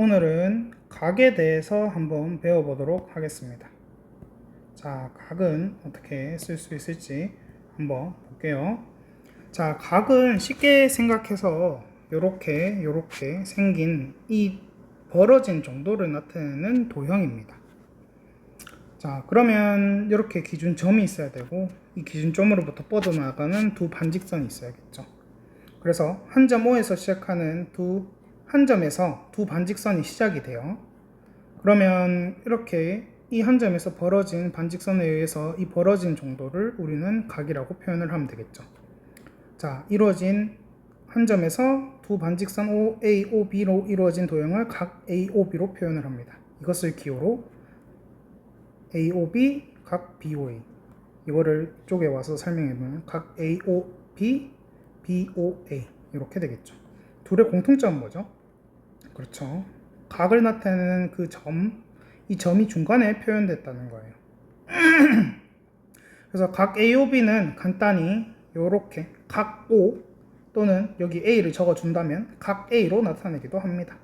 오늘은 각에 대해서 한번 배워보도록 하겠습니다. 자, 각은 어떻게 쓸 수 있을지 한번 볼게요. 자, 각은 쉽게 생각해서 요렇게 요렇게 생긴 이 벌어진 정도를 나타내는 도형입니다. 자, 그러면 이렇게 기준점이 있어야 되고 이 기준점으로부터 뻗어나가는 두 반직선이 있어야겠죠. 그래서 한점 O에서 시작하는 두 한 점에서 두 반직선이 시작이 돼요. 그러면 이렇게 이 한 점에서 벌어진 반직선에 의해서 이 벌어진 정도를 우리는 각이라고 표현을 하면 되겠죠. 자, 이루어진 한 점에서 두 반직선 OA, OB로 이루어진 도형을 각 AOB로 표현을 합니다. 이것을 기호로 AOB, 각 BOA. 이거를 쪽에 와서 설명해 보면 각 AOB, BOA 이렇게 되겠죠. 둘의 공통점은 뭐죠? 그렇죠. 각을 나타내는 그 점, 이 점이 중간에 표현됐다는 거예요. 그래서 각 AOB는 간단히 이렇게 각 O 또는 여기 A를 적어준다면 각 A로 나타내기도 합니다.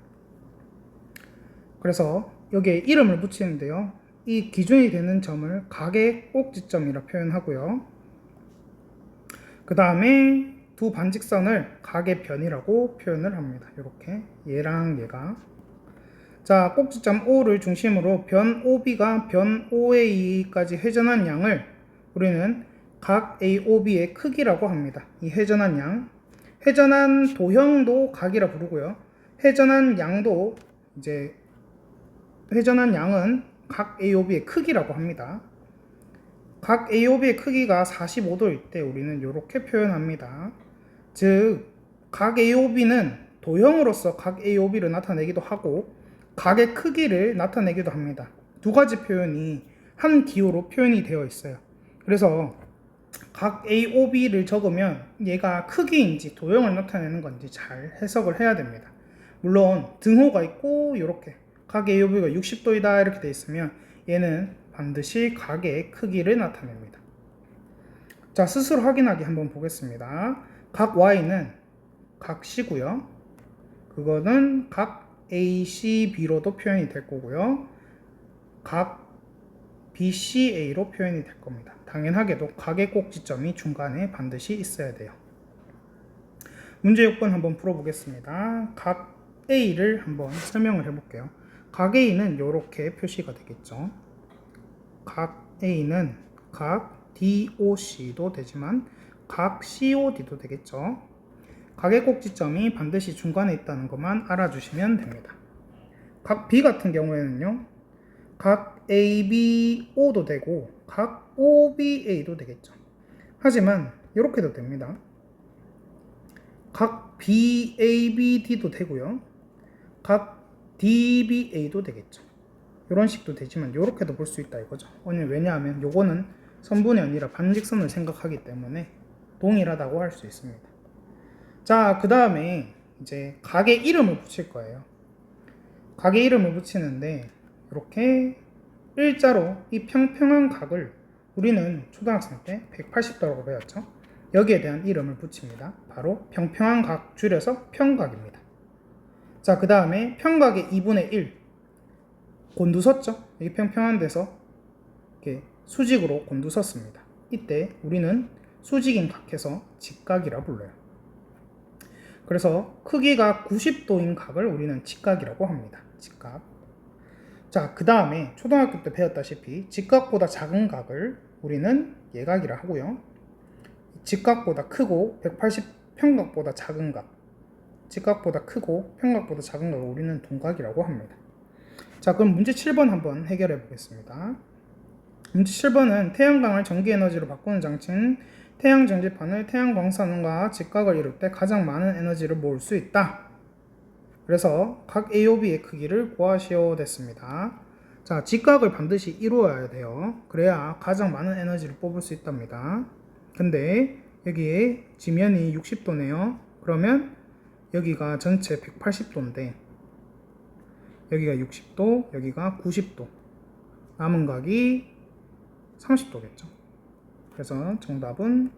그래서 여기에 이름을 붙이는데요. 이 기준이 되는 점을 각의 꼭지점이라 표현하고요. 그 다음에 두 반직선을 각의 변이라고 표현을 합니다. 이렇게 얘랑 얘가 자 꼭지점 O를 중심으로 변 OB가 변 OA까지 회전한 양을 우리는 각 AOB의 크기라고 합니다. 이 회전한 양 회전한 도형도 각이라 부르고요. 회전한 양도 이제 회전한 양은 각 AOB의 크기라고 합니다. 각 AOB의 크기가 45도일 때 우리는 이렇게 표현합니다. 즉, 각 AOB는 도형으로서 각 AOB를 나타내기도 하고 각의 크기를 나타내기도 합니다. 두 가지 표현이 한 기호로 표현이 되어 있어요. 그래서 각 AOB를 적으면 얘가 크기인지 도형을 나타내는 건지 잘 해석을 해야 됩니다. 물론 등호가 있고 이렇게 각 AOB가 60도이다 이렇게 돼 있으면 얘는 반드시 각의 크기를 나타냅니다. 자, 스스로 확인하기 한번 보겠습니다. 각 Y는 각 C고요. 그거는 각 ACB로도 표현이 될 거고요. 각 BCA로 표현이 될 겁니다. 당연하게도 각의 꼭지점이 중간에 반드시 있어야 돼요. 문제 요건 한번 풀어보겠습니다. 각 A를 한번 설명을 해볼게요. 각 A는 이렇게 표시가 되겠죠. 각 A는 각 DOC도 되지만 각 COD도 되겠죠. 각의 꼭지점이 반드시 중간에 있다는 것만 알아주시면 됩니다. 각 B 같은 경우에는요. 각 ABO도 되고 각 OBA도 되겠죠. 하지만 이렇게도 됩니다. 각 BABD도 되고요. 각 DBA도 되겠죠. 이런 식도 되지만 이렇게도 볼 수 있다 이거죠. 왜냐하면 요거는 선분이 아니라 반직선을 생각하기 때문에 동일하다고 할 수 있습니다. 자, 그 다음에 이제 각의 이름을 붙일 거예요. 각의 이름을 붙이는데 이렇게 일자로 이 평평한 각을 우리는 초등학생 때 180도라고 배웠죠. 여기에 대한 이름을 붙입니다. 바로 평평한 각 줄여서 평각입니다. 자, 그 다음에 평각의 2분의 1 곤두섰죠. 여기 평평한 데서 이렇게 수직으로 곤두섰습니다. 이때 우리는 수직인 각해서 직각이라 불러요. 그래서 크기가 90도인 각을 우리는 직각이라고 합니다. 직각. 자, 그 다음에 초등학교 때 배웠다시피 직각보다 작은 각을 우리는 예각이라 하고요. 직각보다 크고 180 평각보다 작은 각. 직각보다 크고 평각보다 작은 각을 우리는 동각이라고 합니다. 자, 그럼 문제 7번 한번 해결해 보겠습니다. 문제 7번은 태양광을 전기 에너지로 바꾸는 장치는 태양 전지판을 태양 광선과 직각을 이룰 때 가장 많은 에너지를 모을 수 있다. 그래서 각 AOB의 크기를 구하시오 됐습니다. 자, 직각을 반드시 이루어야 돼요. 그래야 가장 많은 에너지를 뽑을 수 있답니다. 근데 여기에 지면이 60도네요. 그러면 여기가 전체 180도인데 여기가 60도, 여기가 90도. 남은 각이 30도겠죠. 그래서 정답은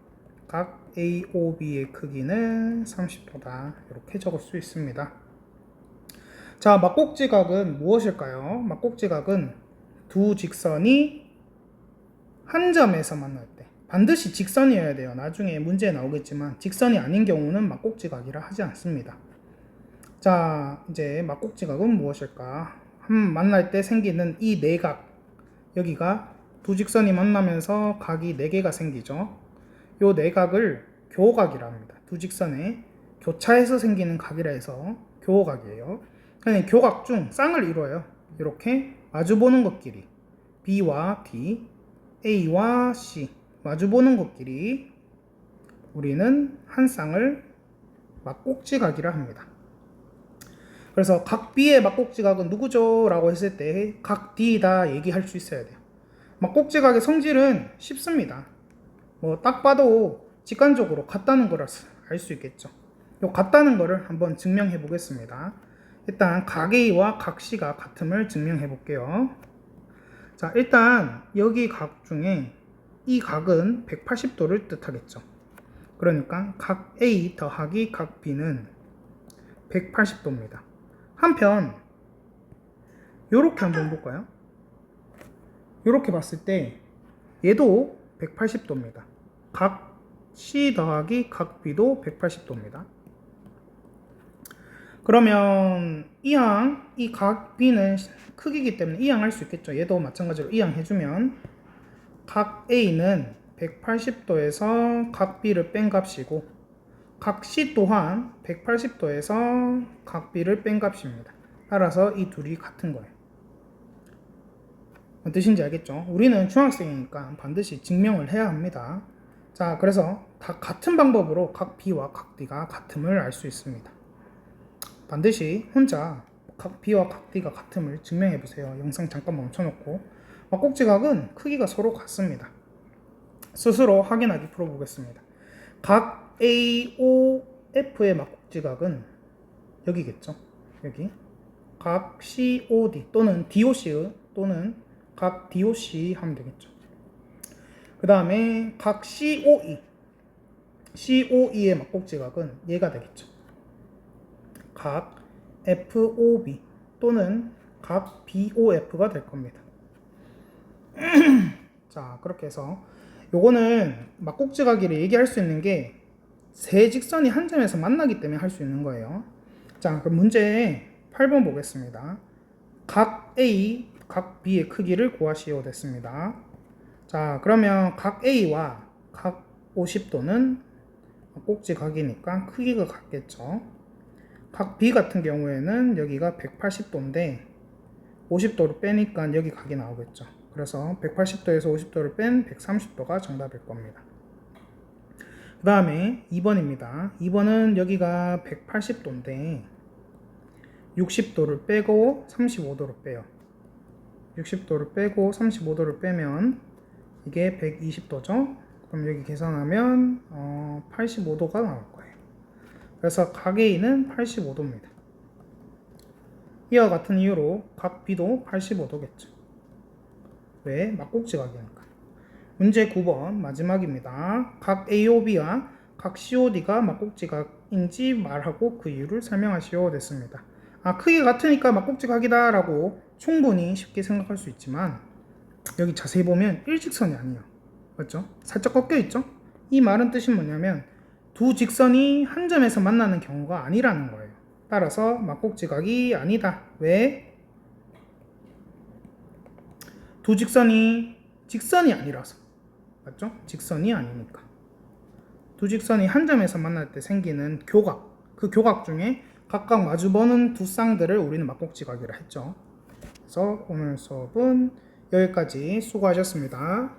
각 AOB의 크기는 30도다. 이렇게 적을 수 있습니다. 자, 막곡지각은 무엇일까요? 막곡지각은 두 직선이 한 점에서 만날 때 반드시 직선이어야 돼요. 나중에 문제에 나오겠지만 직선이 아닌 경우는 막곡지각이라 하지 않습니다. 자, 이제 막곡지각은 무엇일까? 한 만날 때 생기는 이 내각 여기가 두 직선이 만나면서 각이 네 개가 생기죠. 요 내각을 교각이라 합니다. 두 직선에 교차해서 생기는 각이라 해서 교각이에요. 그냥 교각 중 쌍을 이루어요. 이렇게 마주보는 것끼리 B와 D, A와 C 마주보는 것끼리 우리는 한 쌍을 막곡지각이라 합니다. 그래서 각 B의 막곡지각은 누구죠? 라고 했을 때 각 D다 얘기할 수 있어야 돼요. 막곡지각의 성질은 쉽습니다. 뭐 딱 봐도 직관적으로 같다는 걸 알 수 있겠죠. 요 같다는 거를 한번 증명해 보겠습니다. 일단 각 A와 각 C가 같음을 증명해 볼게요. 자, 일단 여기 각 중에 이 각은 180도를 뜻하겠죠. 그러니까 각 A 더하기 각 B는 180도입니다. 한편 요렇게 한번 볼까요? 요렇게 봤을 때 얘도 180도입니다. 각 C 더하기 각 B도 180도입니다. 그러면 이항 이 각 B는 크기이기 때문에 이항 할 수 있겠죠. 얘도 마찬가지로 이항 해주면 각 A는 180도에서 각 B를 뺀 값이고 각 C 또한 180도에서 각 B를 뺀 값입니다. 따라서 이 둘이 같은 거예요. 뜻인지 알겠죠? 우리는 중학생이니까 반드시 증명을 해야 합니다. 자, 그래서 다 같은 방법으로 각 B와 각 D가 같음을 알 수 있습니다. 반드시 혼자 각 B와 각 D가 같음을 증명해 보세요. 영상 잠깐 멈춰놓고 막곡지각은 크기가 서로 같습니다. 스스로 확인하기 풀어보겠습니다. 각 AOF의 막곡지각은 여기겠죠. 여기 각 COD 또는 DOC 또는 각 DOC 하면 되겠죠. 그 다음에 각 COE COE의 막곡지각은 얘가 되겠죠. 각 FOB 또는 각 BOF가 될 겁니다. 자, 그렇게 해서 요거는 막곡지각이를 얘기할 수 있는 게 세 직선이 한 점에서 만나기 때문에 할 수 있는 거예요. 자, 그럼 문제 8번 보겠습니다. 각 A, 각 B의 크기를 구하시오 됐습니다. 자, 그러면 각 A와 각 50도는 꼭지 각이니까 크기가 같겠죠. 각 B 같은 경우에는 여기가 180도인데 50도를 빼니까 여기 각이 나오겠죠. 그래서 180도에서 50도를 뺀 130도가 정답일 겁니다. 그 다음에 2번입니다. 2번은 여기가 180도인데 60도를 빼고 35도를 빼요. 60도를 빼고 35도를 빼면 이게 120도죠. 그럼 여기 계산하면 어, 85도가 나올 거예요. 그래서 각 A는 85도입니다. 이와 같은 이유로 각 B도 85도겠죠. 왜? 막곡지각이니까. 문제 9번 마지막입니다. 각 AOB와 각 COD가 막곡지각인지 말하고 그 이유를 설명하시오 됐습니다. 아 크기 같으니까 막곡지각이다 라고 충분히 쉽게 생각할 수 있지만 여기 자세히 보면 일직선이 아니에요. 맞죠? 살짝 꺾여 있죠? 이 말은 뜻이 뭐냐면 두 직선이 한 점에서 만나는 경우가 아니라는 거예요. 따라서 막곡지각이 아니다. 왜? 두 직선이 직선이 아니라서. 맞죠? 직선이 아니니까. 두 직선이 한 점에서 만날 때 생기는 교각. 그 교각 중에 각각 마주보는 두 쌍들을 우리는 막곡지각이라 했죠. 그래서 오늘 수업은 여기까지 수고하셨습니다.